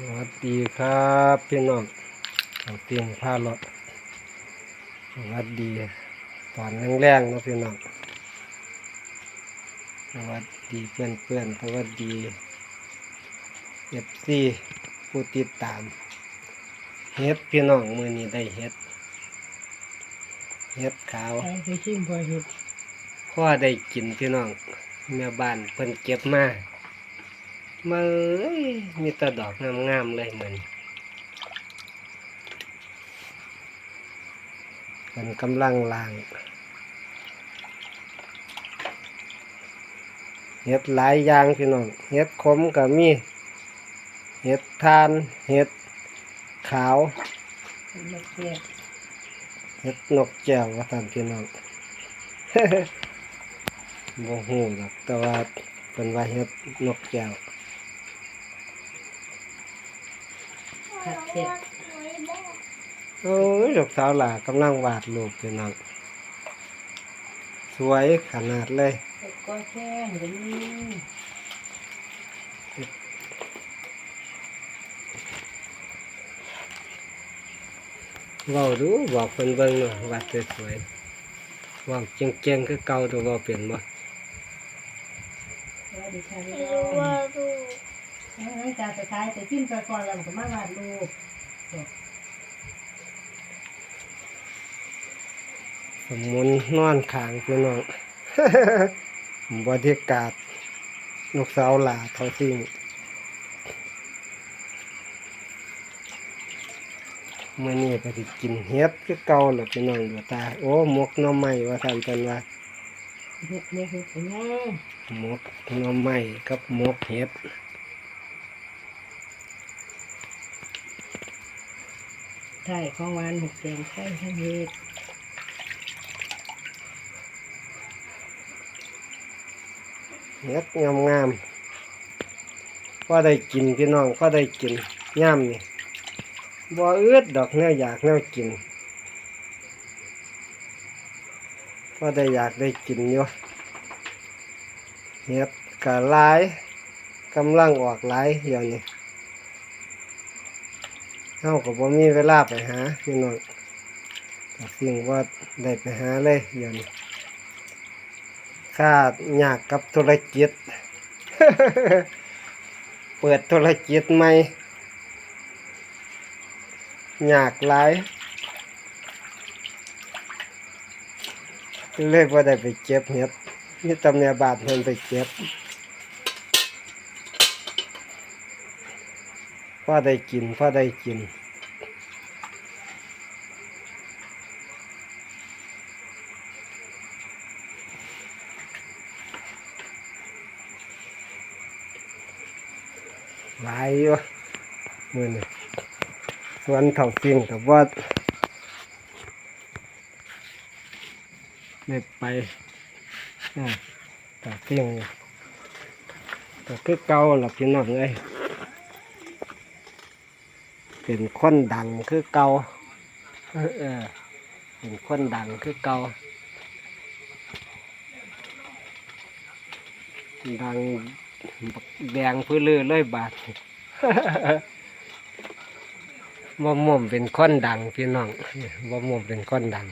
สวัสดีครับพี่น้องเอาเตียงผ้าเลาะสวัสดีตอนแรงๆเนาะพี่น้องสวัสดีเพื่อนเพื่อนๆสวัสดีเอฟซีผู้ติดตามเฮ็ดพี่น้องมือนี้ได้เฮ็ดเฮ็ดขาวไปไปชิมพอเห็ดพ่อได้กินพี่น้องแม่บ้านเพิ่นเก็บมา มาเอ้ยมีแตะดอกงามๆเลยเหมือนมันกำลังล่างเห็ดหลายอย่างพี่น้องเห็ดขมก็มีเห็ดทานเห็ดขาวเห็ดนกแก้วว่าท่านพี่น้องบ่ฮู้ดอกแต่ว่าเป็นว่าเห็ดนกแก้ว ผักเผ็ดโอ้ยลูกสาวหลากำลังวาดรูปพี่น้องสวยขนาดเลยเผ็ดก็แข้งกันนี่เว้าดูบอกเพิ่นเบิ่งหน่อยวาดสวยๆเว้าเก่งๆคือเก่าตัวเว้าเปลี่ยนบ่ว่าดิฉันไม่ก็รู้ว่าลูก หลังจากไปขายแต่จิ้มไปก่อนแล้วก็มาวาดรูปสมุนนอนขางพี่น้อง บรรยากาศลูกสาวหลาเขาสิ่งเมื่อนี้ก็สิกินเฮ็ดคือเก่าแหละพี่น้องดูตา โอ้หมกน่อไม้ว่าท่นเพิ่นว่าเห็ดเนี่ยเห็ดเป็นไงหมกน่อไม้กับหมกเห็ด ไข่ของหวานหกแกงไข่ทั้เห็ดเห็ดงามงามๆก็ได้กินพี่น้องก็ได้กินย่ามนี่บ่เอืดดอกเนื้ออยากเนื้อกินก็ได้อยากได้กินอยู่เห็ดกะลายกำลังออกหลายเดี๋ยวนี้ เฮาก็บ่มีเวลาไปหาพี่น้องแต่สิ่งว่าได้ไปหาเลยยวนี้ข้ายากกับธุรกิจ เปิดธุรกิจใหม่ยากหลายเลยว่าได้ไปเก็บเห็ดนี่ตำเนียบาทเพิ่นไปเก็บ พ่อได้กินพ่อได้กินหลายอยู่มือนี่สวนเท่าสิ่งกับว่าได้ไปอ่าเท่าสิ่งก็คือเก่าหลับพี่น้องเลย เป็นคนดังคือเก่าเออเป็นคนดังคือเก่าดังแดงพื้นเลื่อเลยบาดบ่ม่วมเป็นคนดังพี่น้องบ่ม่วมเป็นคนดัง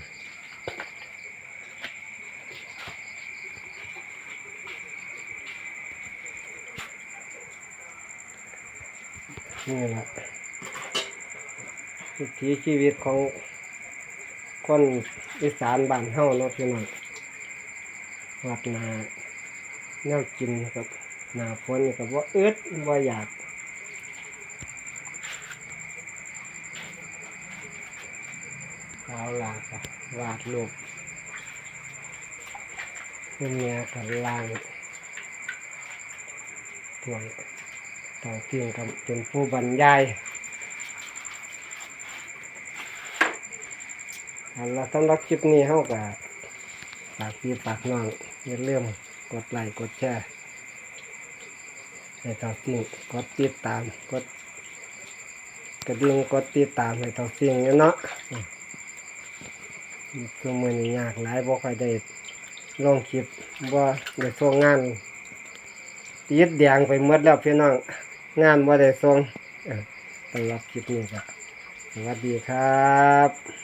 นี่แหละ วิถีชีวิตของคนอีสานบ้านเฮาเนาะพี่น้องวัดนาแนวกินครับหนาฝนนี่ก็บ่อึดบ่าอยากเอาล่ะก็วาดรูปเพื่อเมียกันล่างถ่วต่อเตียงกับเป็นผู้บรรยาย อันละสำหรับคลิปนี้เฮาก็ฝากพี่ฝากน้องอย่าลืมกดไลค์กดแชร์ให้เท่าสิ่งกดติดตามกดกระดิ่งกดติดตามให้เท่าสิ่งเนาะมคือมือนี้ยากหลายบ่ค่อยได้ลงคลิปบ่ได้ส่งงานติดแดงไปหมดแล้วพี่น้องงานบ่ได้ส่งเออสำหรับคลิปนี้ก็สวัสดีครับ